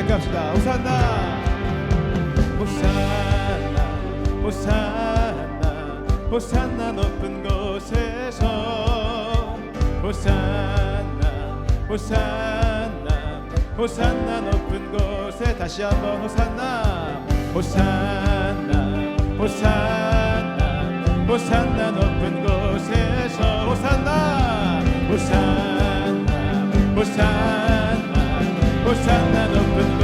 고백합시다. 호산나, 호산나, 호산나, 호산나 높은 곳에서. 호산나, 호산나, 호산나 높은 곳에 다시 한번 호산나, 호산나, 호산나, 호산나 높은 곳에서. 호산나, 호산나, 호산나, 호산나 높은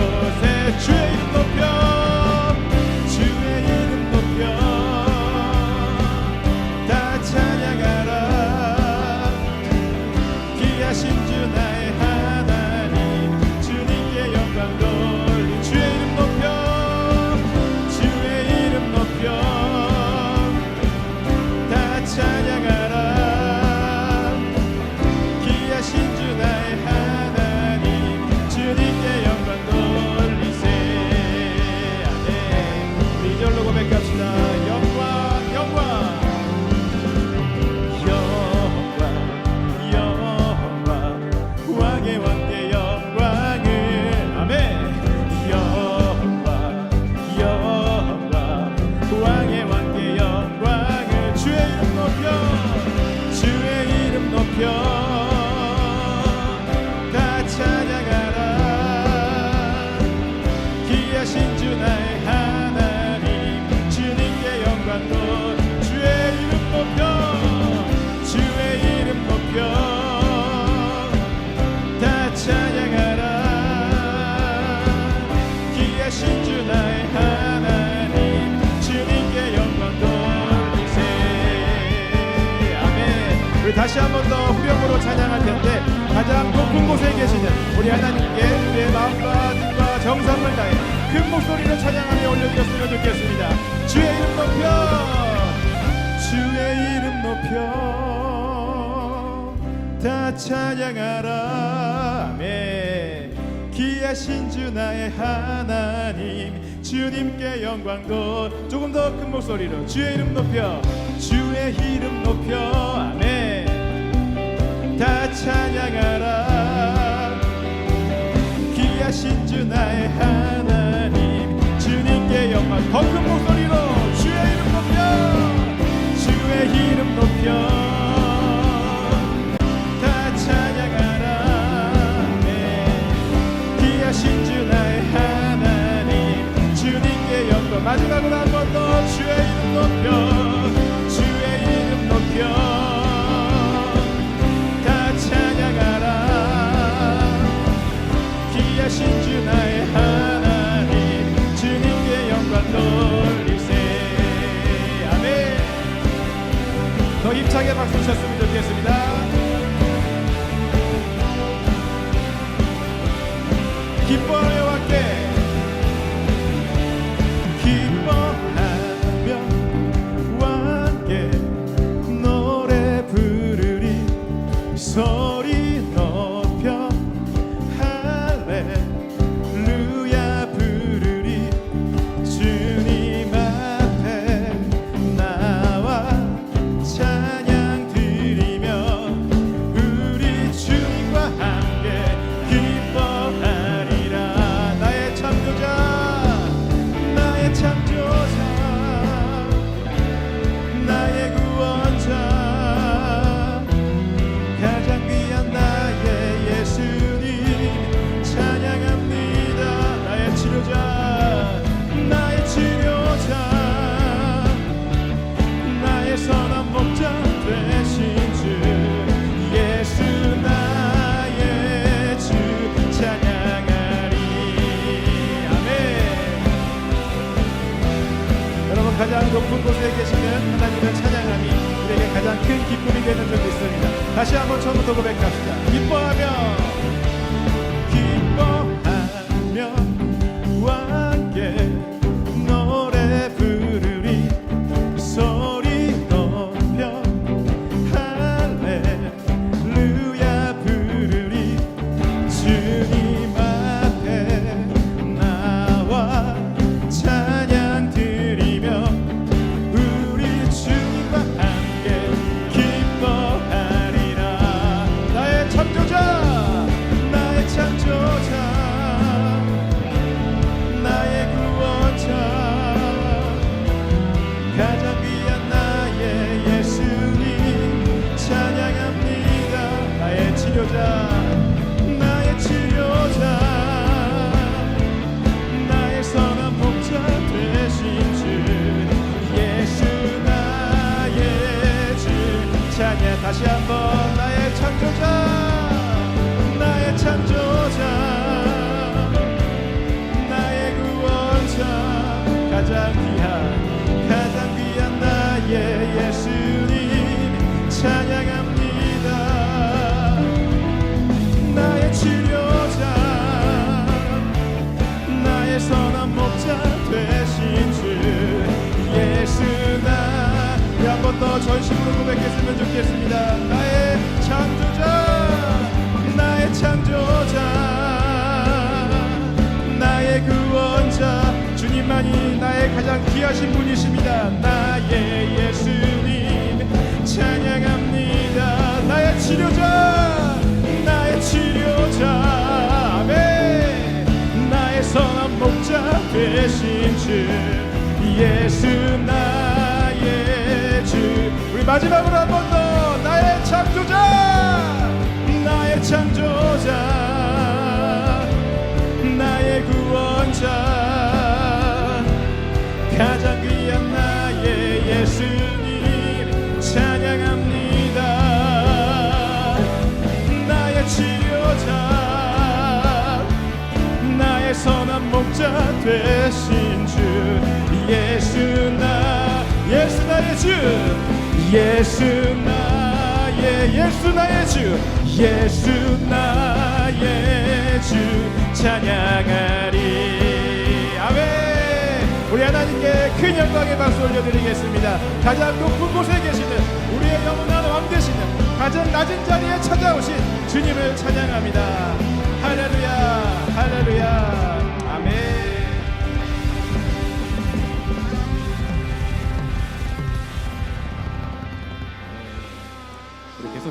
다시 한 번 더 후렴으로 찬양할 텐데 가장 높은 곳에 계시는 우리 하나님께 우리의 마음과 뜻과 정성을 다해 큰 목소리로 찬양하며 올려드렸으면 좋겠습니다. 주의 이름 높여! 주의 이름 높여! 다 찬양하라! 아멘. 귀하신 주 나의 하나님 주님께 영광도 조금 더 큰 목소리로 주의 이름 높여 주의 이름 높여! 아멘 다 찬양하라. 귀하신 주 나의 하나님 주님께 영광 더 큰 목소리로 주의 이름 높여 주의 이름 높여. 마지막으로 한 번 더 주의 이름 높여 주의 이름 높여 돌리세. 아멘. 더 힘차게 박수 쳤으면 좋겠습니다. 기뻐하 높은 곳에 계시는 하나님을 찬양함이 우리에게 가장 큰 기쁨이 되는 줄 믿습니다. 다시 한번 처음부터 고백합시다. 기뻐하 다시 한번. 하신 분이십니다. 나의 예수님 찬양합니다. 나의 치료자 나의 치료자. 아멘. 나의 선한 목자 되신 주 예수 나의 주. 우리 마지막으로 한번 되신 주 예수 나 예수 나의 주 예수 나의 예수 나의 주 예수 나의 주 찬양하리. 아멘. 우리 하나님께 큰 영광의 박수 올려드리겠습니다. 가장 높은 곳에 계시는 우리의 영원한 왕 되시는 가장 낮은 자리에 찾아오신 주님을 찬양합니다. 할렐루야 할렐루야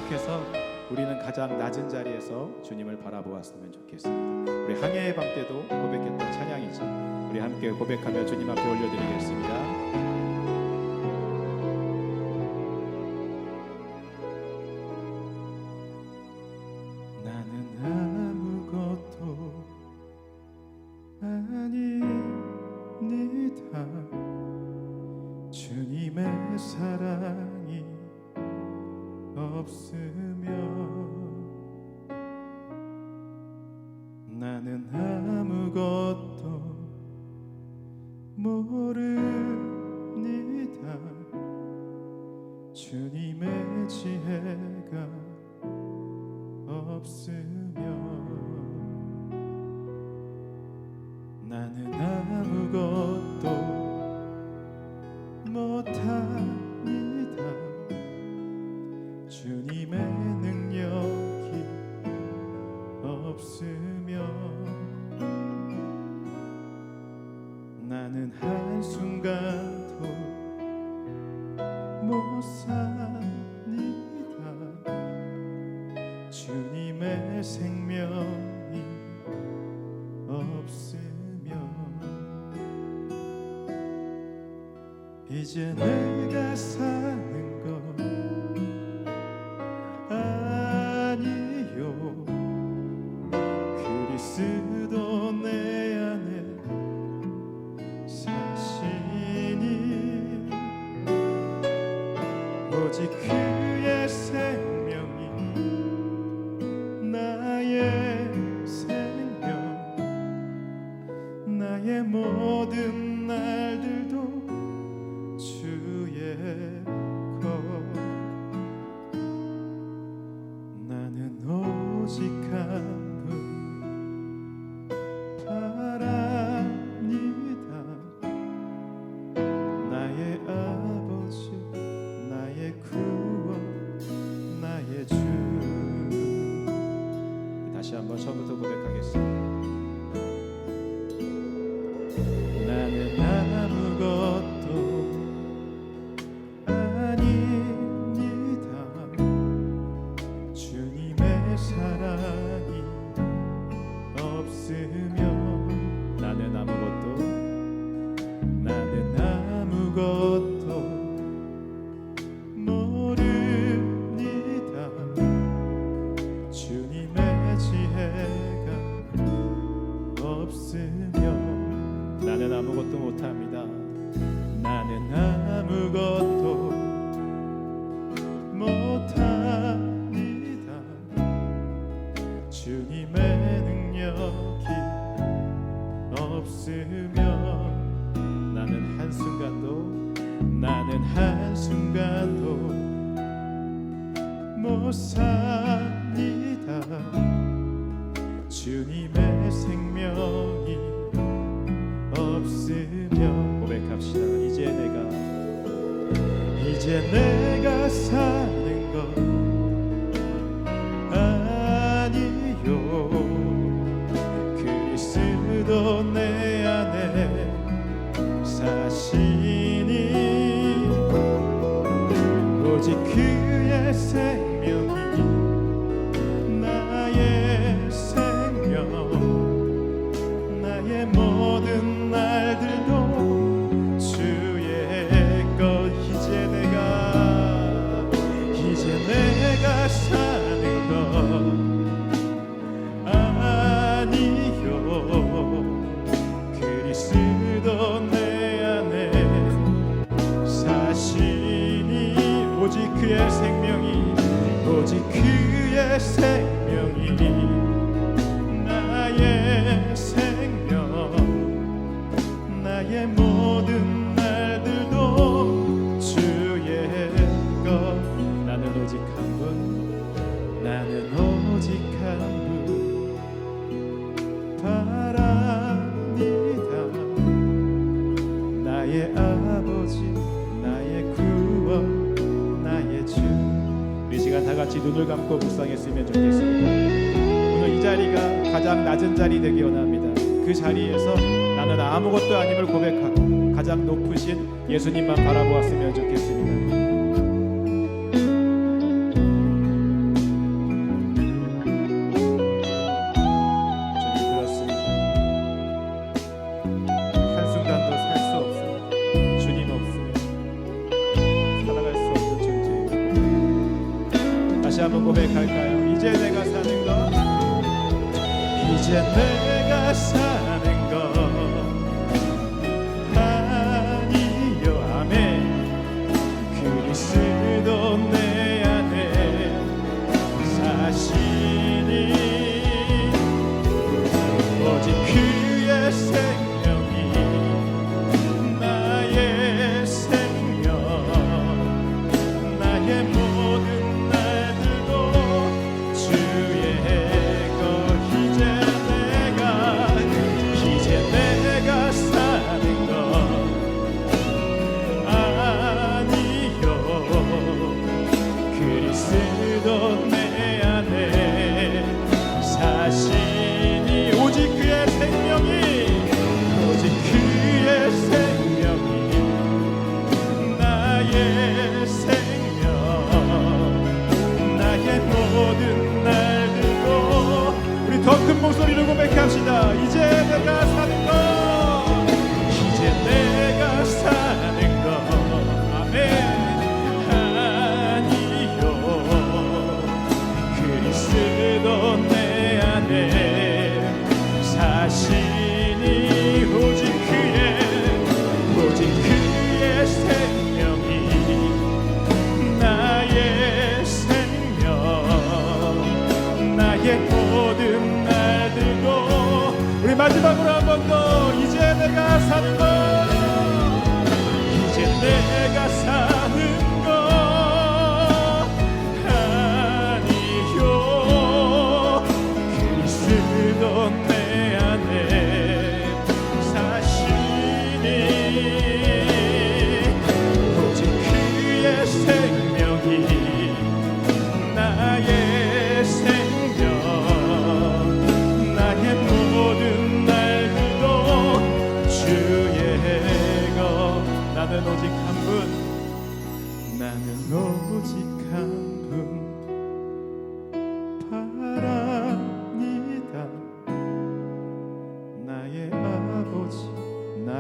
계속해서 우리는 가장 낮은 자리에서 주님을 바라보았으면 좋겠습니다. 우리 항해의 밤 때도 고백했던 찬양이죠. 우리 함께 고백하며 주님 앞에 올려드리겠습니다. 나는 주님 생명이 없으면 이제 내가 사는 것 아니요. 그리스도 내 안에 사시니 오직 그의 생 한번 처음부터 고백하겠습니다 삽니다. 주님의 생명이 없으며 고백합시다. 이제 내가 이제 내가 살 Cristo 우리가 다 같이 눈을 감고 묵상했으면 좋겠습니다. 오늘 이 자리가 가장 낮은 자리 되기 원합니다. 그 자리에서 나는 아무것도 아님을 고백하고 가장 높으신 예수님만 바라보았으면 좋겠습니다. 한번 고백할까요? 이제 내가 사는 것 이제 내가 사는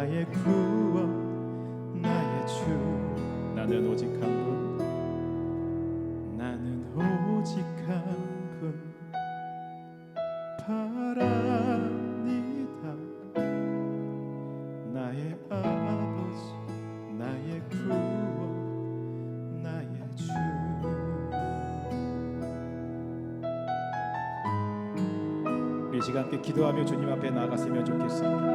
나의 구원 나의 주. 나는 오직 한분. 나는 오직 한분. 바랍니다. 나의 아버지 나의 구원 나의 주. 우리 시간 함께 기도하며 주님 앞에 나아갔으면 좋겠습니다.